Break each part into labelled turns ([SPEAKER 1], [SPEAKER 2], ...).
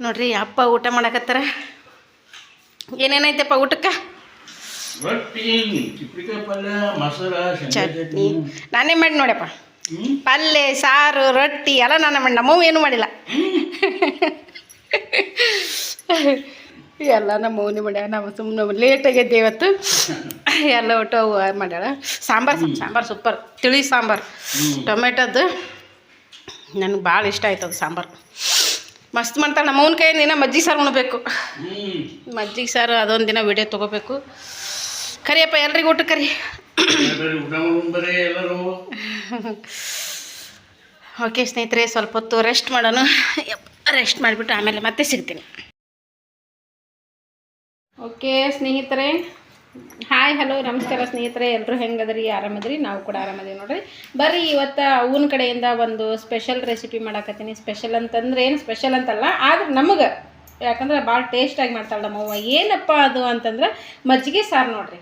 [SPEAKER 1] ನೋಡ್ರಿ ಅಪ್ಪ ಊಟ ಮಾಡಕತ್ತಾರ? ಏನೇನೈತಪ್ಪ ಊಟಕ್ಕೆ? ಚಟ್ನಿ. ನಾನೇ ಮಾಡಿ ನೋಡಪ್ಪ.
[SPEAKER 2] ಹ್ಮ್?
[SPEAKER 1] ಪಲ್ಯ ಸಾರು ರೊಟ್ಟಿ ಎಲ್ಲ ನಾನು ಮಾಡಿ. ನಮ್ಮವು ಏನು ಮಾಡಿಲ್ಲ. ಎಲ್ಲ ನಮ್ಮ ಮೌನಿ ಮಾಡ್ಯಾಳ. ನಾವು ಸುಮ್ಮನೆ ಲೇಟ್ ಆಗೈತೆ ಇವತ್ತು. ಎಲ್ಲ ಒಟ್ಟು ಮಾಡ್ಯಾಳ. ಸಾಂಬಾರು ಸಾಂಬಾರು ಸೂಪರ್ ತಿಳಿ ಸಾಂಬಾರು. ಟೊಮೆಟೋದು ನನಗೆ ಭಾಳ ಇಷ್ಟ ಆಯ್ತು ಅದು ಸಾಂಬಾರು. ಮಸ್ತ್ ಮಾಡ್ತಾಳೆ. ನಮ್ಮ ಅವ್ನ ಕೈಯಿಂದ ದಿನ ಮಜ್ಜಿಗೆ ಸಾರು ಉಣ್ಬೇಕು. ಮಜ್ಜಿಗೆ ಸಾರು ಅದೊಂದು ದಿನ ವಿಡಿಯೋ ತೊಗೋಬೇಕು. ಕರಿಯಪ್ಪ ಎಲ್ರಿಗೂ ಊಟ ಕರಿ ಓಕೆ ಸ್ನೇಹಿತರೆ ಸ್ವಲ್ಪ ಹೊತ್ತು ರೆಸ್ಟ್ ಮಾಡೋಣ. ರೆಸ್ಟ್ ಮಾಡಿಬಿಟ್ಟು ಆಮೇಲೆ ಮತ್ತೆ ಸಿಗ್ತೀನಿ. ಓಕೆ ಸ್ನೇಹಿತರೆ. ಹಾಯ್ ಹಲೋ ನಮಸ್ಕಾರ ಸ್ನೇಹಿತರೆ. ಎಲ್ಲರೂ ಹೆಂಗದ್ರಿ? ಆರಾಮದ್ರಿ? ನಾವು ಕೂಡ ಆರಾಮದೀವಿ ನೋಡ್ರಿ. ಬರ್ರಿ, ಇವತ್ತು ಅವನ ಕಡೆಯಿಂದ ಒಂದು ಸ್ಪೆಷಲ್ ರೆಸಿಪಿ ಮಾಡಾಕತ್ತೀನಿ. ಸ್ಪೆಷಲ್ ಅಂತಂದ್ರೆ ಏನು ಸ್ಪೆಷಲ್ ಅಂತಲ್ಲ, ಆದ್ರೆ ನಮಗೆ, ಯಾಕಂದ್ರೆ ಭಾಳ ಟೇಸ್ಟಾಗಿ ಮಾಡ್ತಾಳೆ ನಮ್ಮವ್ವ ಏನಪ್ಪ ಅದು ಅಂತಂದ್ರೆ ಮಜ್ಜಿಗೆ ಸಾರು ನೋಡ್ರಿ.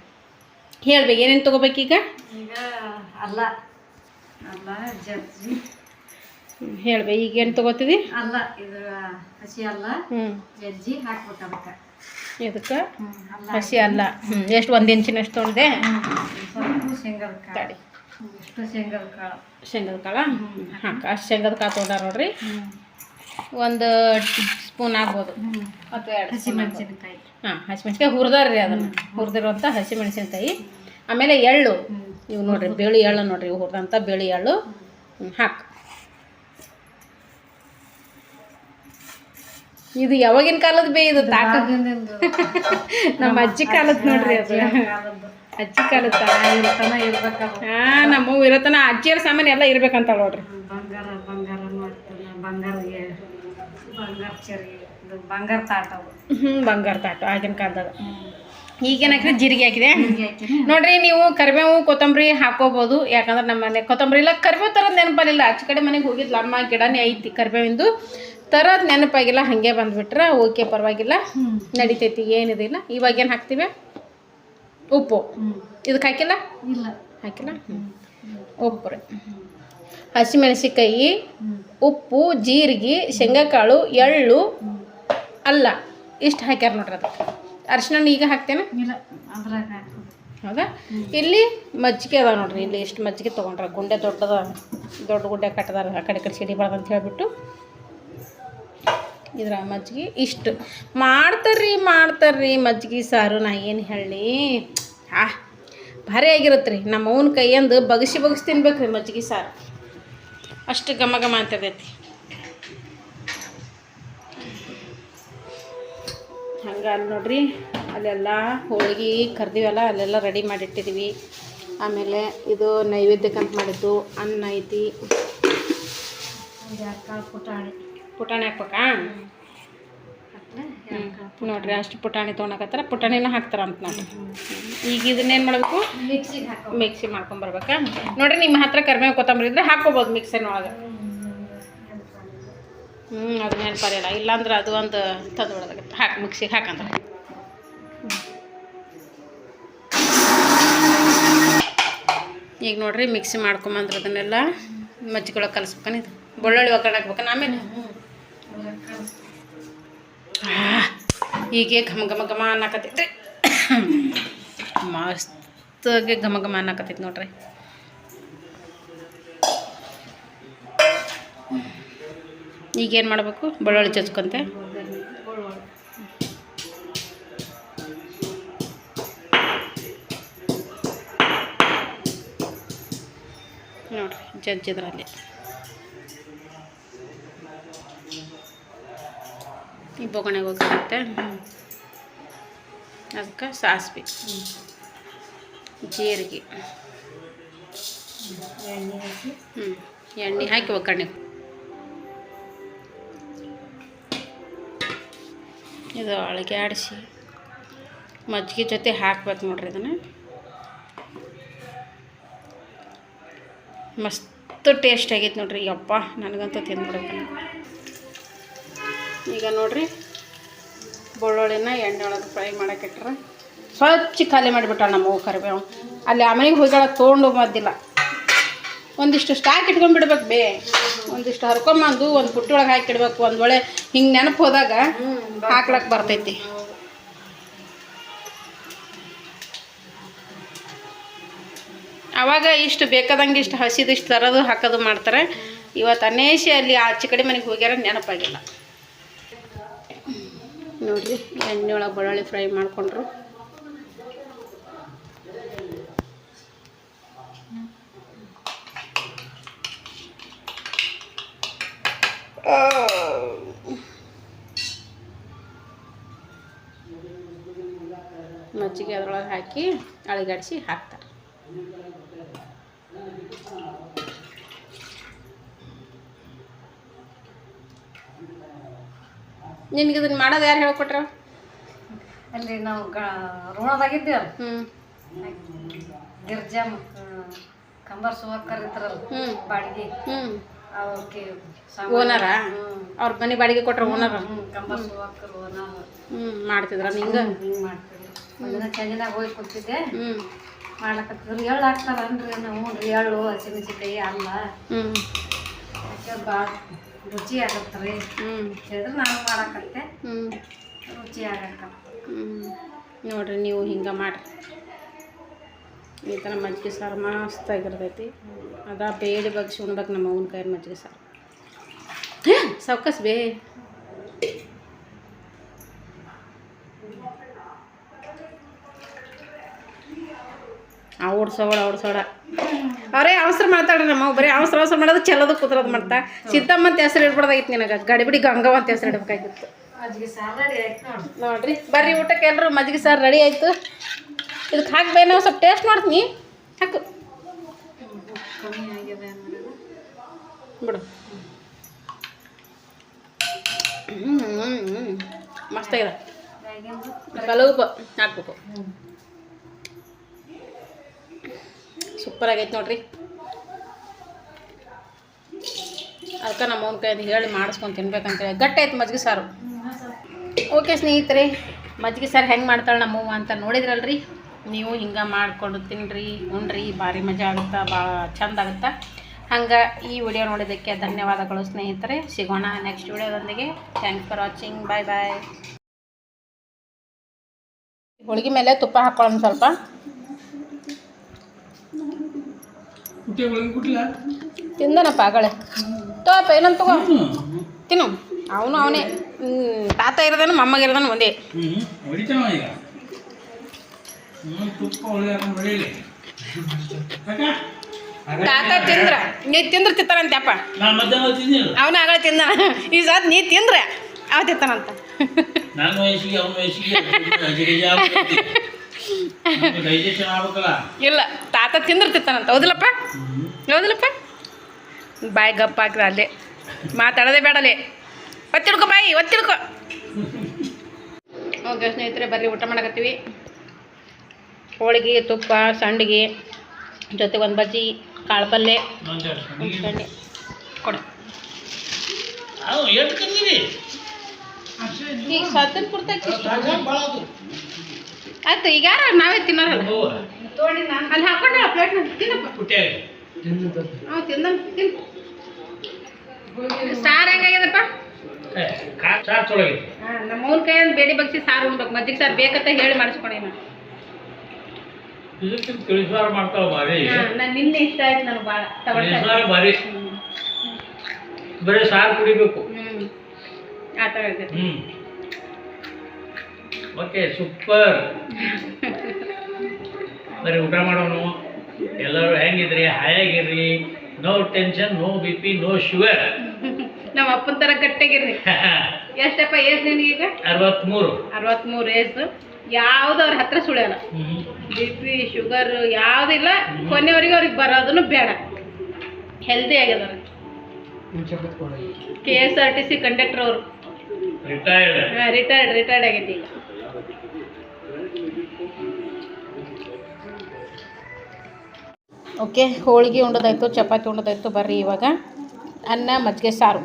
[SPEAKER 1] ಹೇಳ್ಬೇಕು, ಏನೇನು ತೊಗೋಬೇಕೀಗ?
[SPEAKER 3] ಈಗ ಅಲ್ಲ. ಅಲ್ಲ, ಜಜ್ಜಿ.
[SPEAKER 1] ಹೇಳ್ಬೇಕು ಈಗ ಏನು ತಗೋತೀವಿ
[SPEAKER 3] ಅಲ್ಲ ಇದು ಹಸಿ ಅಲ್ಲ.
[SPEAKER 1] ಹ್ಞೂ
[SPEAKER 3] ಜಜ್ಜಿ ಹಾಕ್ಬೇಕು ಅದಕ್ಕೆ.
[SPEAKER 1] ಇದಕ್ಕೆ ಹಸಿ ಅಲ್ಲ. ಹ್ಞೂ ಎಷ್ಟು ಒಂದು ಇಂಚಿನಷ್ಟು
[SPEAKER 3] ತೊಳೆದೆ? ಶೇಂಗದ ಕಾಳು ಎಷ್ಟು ಶೇಂಗದ ಕಾಳು
[SPEAKER 1] ಶೇಂಗದ ಕಾಳ ಹಾಕ ಅಷ್ಟು ಶೇಂಗದ ಕಾಳು ತೊಗೊಂಡಾರ ನೋಡ್ರಿ ಒಂದು ಸ್ಪೂನ್ ಆಗ್ಬೋದು. ಅಥವಾ ಎರಡು
[SPEAKER 3] ಹಸಿ ಮೆಣಸಿನಕಾಯಿ.
[SPEAKER 1] ಹಾಂ ಅದನ್ನ. ಹುರಿದಾರ್ರಿ ಅದನ್ನು ಹುರಿದಿರುವಂಥ ಹಸಿಮೆಣಸಿನ್ಕಾಯಿ ಆಮೇಲೆ ಎಳ್ಳು. ಇವು ನೋಡ್ರಿ ಬೇಳಿ ಎಳ್ಳು ನೋಡ್ರಿ ಇವು ಹುರಿದಂಥ ಬೇಳಿ ಎಳ್ಳು. ಹಾಕು. ಇದು ಯಾವಾಗಿನ ಕಾಲದ ಬೇ ಇದು ತಾಟ ನಮ್ಮ ಅಜ್ಜಿ ಕಾಲದ ನೋಡ್ರಿ ಅದು. ಅಜ್ಜಿ ಕಾಲದ ಹಾ ನಮ್ಮ ಇರತನ ಅಜ್ಜಿಯರ ಸಾಮಾನು ಎಲ್ಲ ಇರ್ಬೇಕಂತ ನೋಡ್ರಿ.
[SPEAKER 3] ಬಂಗಾರ ಬಂಗಾರ ಹ್ಮ್ ಬಂಗಾರಿಗೆ ಬಂಗಾರ ಚರಿ ಬಂಗಾರ ತಾಟ
[SPEAKER 1] ಹ್ಞೂ ಬಂಗಾರ ತಾಟು ಆಗಿನ ಕಾಲದಾಗ. ಈಗೇನು ಹಾಕಿದ್ರೆ ಜೀರಿಗೆ ಹಾಕಿದೆ. ನೋಡ್ರಿ ನೀವು ಕರಿಬೇವು ಕೊತ್ತಂಬರಿ ಹಾಕೋಬಹುದು ಯಾಕಂದ್ರೆ ನಮ್ಮ ಮನೆ ಕೊತ್ತಂಬರಿ ಇಲ್ಲ ಕರಿಬೇವು ತರೋದು ನೆನಪಲ್ಲಿಲ್ಲ. ಆಚೆ ಕಡೆ ಮನೆಗೆ ಹೋಗಿದ್ಲ ಅಮ್ಮ ಗಿಡನೇ ಐತಿ ಕರಿಬೇವಿಂದು. ತರೋದು ನೆನಪಾಗಿಲ್ಲ ಹಾಗೆ ಬಂದ್ಬಿಟ್ರೆ ಓಕೆ ಪರವಾಗಿಲ್ಲ. ನಡಿತೈತಿ ಏನಿದಿಲ್ಲ ಇವಾಗ ಏನು ಹಾಕ್ತೀವಿ? ಉಪ್ಪು. ಇದಕ್ಕೆ ಹಾಕಿಲ್ಲ?
[SPEAKER 3] ಇಲ್ಲ.
[SPEAKER 1] ಹಾಕಿಲ್ಲ? ಉಪ್ಪು ರೀ ಹಸಿಮೆಣಸಿಕಾಯಿ ಉಪ್ಪು ಜೀರಿಗೆ ಶೇಂಗಾಕಾಳು ಎಳ್ಳು ಅಲ್ಲ. ಇಷ್ಟು ಹಾಕ್ಯಾರ ನೋಡ್ರಿ ಅದಕ್ಕೆ. ಅರಿಶಿನ ಈಗ ಹಾಕ್ತೇನೆ?
[SPEAKER 3] ಇಲ್ಲ ಅದ್ರಾಗ
[SPEAKER 1] ಹೌದಾ? ಇಲ್ಲಿ ಮಜ್ಜಿಗೆ ಅದಾವೆ ನೋಡ್ರಿ ಇಲ್ಲಿ ಎಷ್ಟು ಮಜ್ಜಿಗೆ ತೊಗೊಂಡ್ರ ಗುಂಡೆ ದೊಡ್ಡದ ದೊಡ್ಡ ಗುಂಡೆ ಕಟ್ಟದಾರ ಆ ಕಡೆ ಕಡೆ ಸಿಡಿಬಾರ್ದು ಅಂತ ಹೇಳ್ಬಿಟ್ಟು. ಇದ್ರ ಮಜ್ಜಿಗೆ ಇಷ್ಟು. ಮಾಡ್ತಾರ್ರಿ ಮಾಡ್ತಾರ್ರಿ ಮಜ್ಜಿಗೆ ಸಾರು ನಾ ಏನು ಹೇಳಿ ಆ ಭಾರಿ ಆಗಿರುತ್ತೆ ರೀ ನಮ್ಮ ಅವನ ಕೈಯಂದು ಬಗಸಿ ಬಗಸಿ ತಿನ್ಬೇಕು ರೀ ಮಜ್ಜಿಗೆ ಸಾರು. ಅಷ್ಟು ಘಮ ಘಮ ಅಂತಿರ್ತೈತಿ ಹಂಗೆ ಅಲ್ಲಿ ನೋಡ್ರಿ. ಅಲ್ಲೆಲ್ಲ ಹೋಳ್ಗೆ ಕರ್ದೀವಲ್ಲ ಅಲ್ಲೆಲ್ಲ ರೆಡಿ ಮಾಡಿಟ್ಟಿದ್ದೀವಿ ಆಮೇಲೆ ಇದು ನೈವೇದ್ಯಕ್ಕಂತ ಮಾಡಿದ್ದು ಅನ್ನ ಐತಿ.
[SPEAKER 3] ಪುಟಾಣಿ
[SPEAKER 1] ಪುಟಾಣಿ ಹಾಕ್ಬೇಕಾ ನೋಡ್ರಿ ಅಷ್ಟು ಪುಟಾಣಿ ತೊಗೊಳಕತ್ತಾರ ಪುಟಾಣಿನ ಹಾಕ್ತಾರ ಅಂತ ನೋಡ್ರಿ. ಈಗ ಇದನ್ನೇನು ಮಾಡಬೇಕು?
[SPEAKER 3] ಮಿಕ್ಸಿಗೆ ಹಾಕೋ
[SPEAKER 1] ಮಿಕ್ಸಿ ಮಾಡ್ಕೊಂಬರ್ಬೇಕಾ ನೋಡ್ರಿ ನಿಮ್ಮ ಹತ್ರ ಕರ್ಮೇವು ಕೊತ್ತಂಬರಿ ಇದ್ರೆ ಹಾಕ್ಕೋಬೋದು ಮಿಕ್ಸರ್ನೊಳಗೆ ಹ್ಞೂ ಅದು ನೆನಪರಿಲ್ಲ ಇಲ್ಲಾಂದ್ರೆ ಅದು ಒಂದು ತಂದು ಬಿಡೋದಾಗತ್ತೆ ಹಾಕಿ, ಮಿಕ್ಸಿಗೆ ಹಾಕಂದ್ರೆ. ಈಗ ನೋಡ್ರಿ, ಮಿಕ್ಸಿ ಮಾಡ್ಕೊಂಬಂದ್ರೆ ಅದನ್ನೆಲ್ಲ ಮಜ್ಜಿಗೊಳಗೆ ಕಲಿಸ್ಬೇಕನ ಇದು. ಬೆಳ್ಳುಳ್ಳಿ ಒಗ್ಗರಣೆ ಹಾಕ್ಬೇಕನ ಆಮೇಲೆ? ಹೀಗೆ ಘಮ ಘಮ ಘಮ ಅನ್ನಕತ್ತೈತ್ರಿ. ಮಸ್ತಾಗಿ ಘಮ ಘಮ ಅನ್ನಕತ್ತೈತಿ ನೋಡ್ರಿ. ಈಗೇನು ಮಾಡಬೇಕು? ಬೆಳ್ಳುಳ್ಳಿ ಚಚ್ಕೊಂತೆ. ನೋಡ್ರಿ ಜಜ್ಜಿದ್ರಲ್ಲಿ ಈ ಬೊಗಣೆಗೆ ಹೋಗಿರುತ್ತೆ ಅದಕ್ಕೆ ಸಾಸಿವೆ. ಜೀರಿಗೆ.
[SPEAKER 3] ಎಣ್ಣೆ ಹಾಕಿ
[SPEAKER 1] ಹ್ಞೂ ಎಣ್ಣೆ ಹಾಕಿ ಒಗ್ಗರಣೆ. ಇದು ಅಳಿಗೆ ಆಡಿಸಿ ಮಜ್ಜಿಗೆ ಜೊತೆ ಹಾಕ್ಬೇಕು ನೋಡ್ರಿ ಇದನ್ನು. ಮಸ್ತ್ ಟೇಸ್ಟ್ ಆಗೈತೆ ನೋಡ್ರಿ. ಯಪ್ಪ, ನನಗಂತೂ ತಿಂದ್ಬಿಡ್ಬೇಕು ಈಗ ನೋಡ್ರಿ, ಬೆಳ್ಳುಳ್ಳಿನ ಎಣ್ಣೆ ಒಳಗೆ ಫ್ರೈ ಮಾಡೋಕ್ಕಿಟ್ರೆ ಸ್ವಚ್ಛ ಖಾಲಿ ಮಾಡಿಬಿಟ್ಟ ನಮ್ಮ ಕರಿಬೇವು. ಅಲ್ಲಿ ಆ ಮನೆಗೆ ಹೋಗ್ಯಾಳ ತೊಗೊಂಡು ಮದ್ದಿಲ್ಲ ಒಂದಿಷ್ಟು ಸ್ಟಾಕ್ ಇಟ್ಕೊಂಡ್ಬಿಡ್ಬೇಕು ಬೇ. ಒಂದಿಷ್ಟು ಹರ್ಕೊಂಬಂದು, ಒಂದು ಪುಟ್ಟೊಳಗೆ ಹಾಕಿಡ್ಬೇಕು, ಒಂದು ಒಳ್ಳೆ ಹಿಂಗೆ ನೆನಪು ಹೋದಾಗ ಹಾಕ್ಲಕ್ಕೆ ಬರ್ತೈತಿ. ಅವಾಗ ಇಷ್ಟು ಬೇಕಾದಂಗೆ ಇಷ್ಟು ಹಸಿದು ಇಷ್ಟು ತರೋದು ಹಾಕೋದು ಮಾಡ್ತಾರೆ. ಇವತ್ತು ಅನೇಶಿ ಅಲ್ಲಿ ಆಚೆ ಕಡೆ ಮನೆಗೆ ಹೋಗ್ಯಾರ ನೆನಪಾಗಿಲ್ಲ. ನೋಡಿರಿ, ಎಣ್ಣೆ ಒಳಗೆ ಬೆಳ್ಳುಳ್ಳಿ ಫ್ರೈ ಮಾಡಿಕೊಂಡ್ರು. ಮಜ್ಜಿಗೆ ಅದರೊಳಗೆ ಹಾಕಿ ಅಳಿಗಡಿಸಿ ಹಾಕ್ತಾರೆ. ನಿನ್ಗೆ ಇದನ್ನ ಮಾಡೋದು ಯಾರು ಹೇಳ್ಕೊಟ್ರ?
[SPEAKER 3] ಅಲ್ಲಿ ನಾವು ಗ ಋಣದಾಗಿದ್ದೀವಲ್ಲ
[SPEAKER 1] ಹ್ಞೂ
[SPEAKER 3] ಗಿರ್ಜಾ ಕಂಬರ್ ಸುವಾಕರ್ ಇದ್ರಲ್ಲ
[SPEAKER 1] ಹ್ಞೂ
[SPEAKER 3] ಬಾಡಿಗೆ. ಅವ್ರಿಗೆ
[SPEAKER 1] ಓನರಾ ಅವ್ರ ಮನೆ ಬಾಡಿಗೆ ಕೊಟ್ರ ಓನರ
[SPEAKER 3] ಕಂಬರ್ ಸುವಾಕರ್ ಓನರ್
[SPEAKER 1] ಹ್ಞೂ ಮಾಡ್ತಿದ್ರ ನಿಂಗೆ?
[SPEAKER 3] ಹಿಂಗೆ ಮಾಡ್ತೀವಿ. ಒಂದಿನ ಚಂದಿನಾಗ ಹೋಗಿ ಕೂತಿದ್ದೆ.
[SPEAKER 1] ಹ್ಞೂ
[SPEAKER 3] ಮಾಡ್ಲಕತ್ತಿದ್ರು. ಎಳ್ಳು ಹಾಕ್ತಾರನ್ರಿ ನಾವು ರೀ ಎಳ್ಳು ಹಸಿಮೆಣಸಿನ್ಕಾಯಿ ಅಲ್ಲ.
[SPEAKER 1] ಹ್ಞೂ
[SPEAKER 3] ಭಾಳ ರುಚಿ ಆಗತ್ತೆ ರೀ.
[SPEAKER 1] ಹ್ಞೂ
[SPEAKER 3] ಹೇಳಿದ್ರೆ ನಾನು ಮಾಡಕತ್ತೆ.
[SPEAKER 1] ಹ್ಞೂ
[SPEAKER 3] ರುಚಿ ಆಗಕ್ಕ
[SPEAKER 1] ಹ್ಞೂ ನೋಡ್ರಿ ನೀವು ಹಿಂಗೆ ಮಾಡ್ರಿ. ಈ ಥರ ಮಜ್ಜಿಗೆ ಸಾರು ಮಸ್ತಾಗಿರ್ತೈತಿ ಅದ ಬೇಡಿ ಬಗ್ಸಿ ಉಣ್ಬೇಕು ನಮ್ಮ ಅವ್ನ ಕೈ ಮಜ್ಜಿಗೆ ಸಾರು. ಸೌಕಸ್ ಬೇ. ಸೋಡ ಓಡ್ಸೋಳ ಓಡ್ಸೋಳ ಅವರೇ ಅವಸರ ಮಾತಾಡ್ರಿ ನಮ್ಮ ಬರೀ ಅವಸರ ಅವಸರ ಮಾಡೋದು ಚೆಲ್ಲೋದು ಕುದ್ರೋದು ಮಾಡ್ತಾ. ಸಿದ್ದಮ್ಮ ಅಂತ ಹೆಸರು ಇಡ್ಬಾರ್ದಾಗಿತ್ತು ನಿನಗೆ. ಗಡಿಬಿಡಿ ಗಂಗವ ಅಂತ ಹೆಸರು ಇಡ್ಬೇಕಾಗಿತ್ತು. ನೋಡ್ರಿ ಬರ್ರಿ ಊಟಕ್ಕೆ ಎಲ್ಲರೂ ಮಜ್ಜಿಗೆ ಸಾರು ರೆಡಿ ಆಯಿತು. ಇದಕ್ಕೆ ಹಾಕ್ಬೇ ನಾವು ಸ್ವಲ್ಪ ಟೇಸ್ಟ್ ಮಾಡ್ತೀನಿ. ಹಾಕು. ಬಿಡು. ಮಸ್ತಾಗಿದೆ
[SPEAKER 3] ಕಲವು
[SPEAKER 1] ಕಲುಪ ಹಾಕ್ಬೇಕು. ಸೂಪರ್ ಆಗೈತೆ ನೋಡ್ರಿ. ಅದಕ್ಕೆ ನಮ್ಮ ಅವ್ನ ಕೈಯಿಂದ ಹೇಳಿ ಮಾಡಿಸ್ಕೊಂಡು ತಿನ್ಬೇಕಂತೇಳಿ ಗಟ್ಟಿ ಆಯ್ತು ಮಜ್ಜಿಗೆ ಸಾರು. ಓಕೆ ಸ್ನೇಹಿತರೆ ಮಜ್ಜಿಗೆ ಸಾರು ಹೆಂಗೆ ಮಾಡ್ತಾಳೆ ನಮ್ಮವ್ವ ಅಂತ ನೋಡಿದ್ರಲ್ರಿ? ನೀವು ಹಿಂಗೆ ಮಾಡ್ಕೊಂಡು ತಿನ್ನಿರಿ ಉಣ್ರಿ ಭಾರಿ ಮಜಾ ಆಗುತ್ತೆ ಭಾಳ ಚಂದ ಆಗುತ್ತೆ? ಹಂಗೆ ಈ ವಿಡಿಯೋ ನೋಡಿದ್ದಕ್ಕೆ ಧನ್ಯವಾದಗಳು ಸ್ನೇಹಿತರೆ. ಸಿಗೋಣ next ವಿಡಿಯೋದೊಂದಿಗೆ thanks for watching bye bye ಹೋಳಿಗೆ ಮೇಲೆ ತುಪ್ಪ ಹಾಕೊಳ್ಳೋಣ ಸ್ವಲ್ಪ. ತಿಂದನಪ್ಪ ಆಗಳೆ. ತೋಪ ಏನಂತ ತಗೋ. ತಿನ್ನು. ಅವನು ಅವನೇ. ತಾತ ಇರೋದನು ಮೊಮ್ಮಗ ಇರೋದನು ಒಂದೇ
[SPEAKER 2] ಹ್ಞೂ ಹೊಡಿತಾವ ಈಗ ಹ್ಞೂ ತುಪ್ಪ
[SPEAKER 1] ತಾತ ತಿಂದ್ರ. ನೀ ತಿಂದ್ರೆ ತಿಂತಾನಂತೆಪ್ಪ
[SPEAKER 2] ನಾ ಮಧ್ಯಾಹ್ನ ತಿಂದಿಲ್ಲ.
[SPEAKER 1] ಅವನ ಆಗ ತಿಂದ. ಈ ಸಾತ್ ನೀ ತಿಂದ್ರೆ ಅವ ತಿಂತಾನಂತ.
[SPEAKER 2] ನನ್ನ ವಯಸ್ಸಿಗೆ ಅವನ ವಯಸ್ಸಿಗೆ ಡೈಜೆಷನ್ ಆಗ್ಬೇಕಲ್ಲ?
[SPEAKER 1] ಇಲ್ಲ ತಾತ ತಿಂದ್ರೆ ತಿಂತಾನಂತ. ಹೌದಿಲ್ಲಪ್ಪ? ಹೌದಿಲ್ಲಪ್ಪ? ಬಾಯಿ ಗಪ್ಪ ಹಾಕ್ರ ಅಲ್ಲೇ. ಮಾತಾಡೋದೇ ಬೇಡಲೇ ಒತ್ತಿಡ್ಕೊ ಬಾಯಿ ಒತ್ತಿಡ್ಕೊ ಓಕೆ ಸ್ನೇಹಿತರೆ ಬರ್ರಿ ಊಟ ಮಾಡಕತ್ತೀವಿ. ಹೋಳಿಗೆ ತುಪ್ಪ ಸಂಡಿಗೆ ಜೊತೆಗೆ ಒಂದು ಬಜ್ಜಿ ಕಾಳು ಪಲ್ಲೆ ಕೊಡು. ಈಗ ಸತ್ತನ್ ಕುರ್ತೈತಿ ಆಯ್ತು ಈಗ ಯಾರು ನಾವೇ ತಿನ್ನೋರಲ್ಲ? ಅಲ್ಲಿ ಹಾಕೊಂಡ ಪ್ಲೇಟ್ ತಿನ್ನಪ್ಪ. ಹಾಂ ತಿಂದ ತಿನ್ ಸಾರು ಹೆಂಗಾಗ್ಯದಪ್ಪ? ನಮ್ಮ ಅವ್ನ ಕೈಯಿಂದ ಬೇಡಿ ಬಗ್ಸಿ ಸಾರು ಉಣ್ಬೇಕು. ಮಜ್ಜಿಗೆ ಸಾರು ಬೇಕಂತ ಹೇಳಿ ಮಾಡಿಸ್ಕೊಂಡಿ ನಾನು
[SPEAKER 2] ಇದಕ್ಕಿಂತ ತಿಳಿಸಾರ ಮಾಡ್ತಾವ ಬಾರಿ
[SPEAKER 1] ನಾನು ನಿನ್ನೆ ಇಷ್ಟ ಆಯ್ತು ನನಗೆ ಭಾಳ
[SPEAKER 2] ತಿಳಿಸಾರ ಬಾರಿ ಬರೀ ಸಾರು ಕುಡಿಬೇಕು.
[SPEAKER 1] ಆ ಥರ
[SPEAKER 2] ಹ್ಮ್. Okay super. ಬರೀ ಊಟ ಮಾಡೋನು. ಎಲ್ಲರೂ ಹೆಂಗಿದ್ರಿ? ಹಾಯಾಗಿರ್ರಿ. No tension no B P no sugar.
[SPEAKER 1] ನಮ್ಮ ಅಪ್ಪನ ತರ ಗಟ್ಟಿಗಿರ್ರಿ. ಎಷ್ಟಪ್ಪ ಏಜ್ ನಿನಗೀಗ?
[SPEAKER 2] ಅರವತ್ತ್ಮೂರು
[SPEAKER 1] ಅರವತ್ತ್ಮೂರು ಏಜ್. ಯಾವ್ದು ಅವ್ರ ಹತ್ರ ಸುಳಿಯಲ್ಲ ಬಿ ಪಿ ಶುಗರ್ ಯಾವುದಿಲ್ಲ ಕೊನೆವರೆಗೂ ಅವ್ರಿಗೆ ಬರೋದನ್ನು ಬೇಡ. Healthy ಆಗ್ಯದಾರ K S R T C conductor ಅವರು.
[SPEAKER 2] ರಿಟೈರ್ಡ್
[SPEAKER 1] ರಿಟೈರ್ಡ್ ರಿಟೈರ್ಡ್ ಆಗೈತಿ ಈಗ ಓಕೆ ಹೋಳಿಗೆ ಉಂಡದಾಯ್ತು ಚಪಾತಿ ಉಂಡದಾಯ್ತು ಬರ್ರಿ ಇವಾಗ. ಅನ್ನ ಮಜ್ಜಿಗೆ ಸಾರು.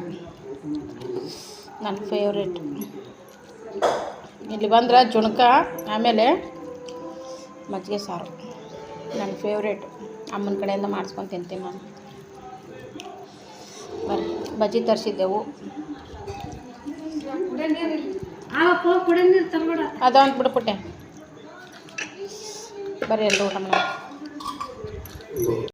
[SPEAKER 1] ನನ್ನ ಫೇವ್ರೇಟ್ ಇಲ್ಲಿ ಬಂದ್ರೆ ಜುಣಕ ಆಮೇಲೆ ಮಜ್ಜಿಗೆ ಸಾರು. ನನ್ನ ಫೇವ್ರೇಟ್ ಅಮ್ಮನ ಕಡೆಯಿಂದ ಮಾಡಿಸ್ಕೊಂಡು ತಿಂತೀನಿ ನಾನು. ಬರ್ರಿ, ಬಜ್ಜಿ ತರಿಸಿದ್ದೆವು. ಅದೊಂದು ಬಿಡ್ಬಿಟ್ಟೆ ಬರ್ರಿ ಎಲ್ಲರೂ ಊಟ ಮಾಡಿ.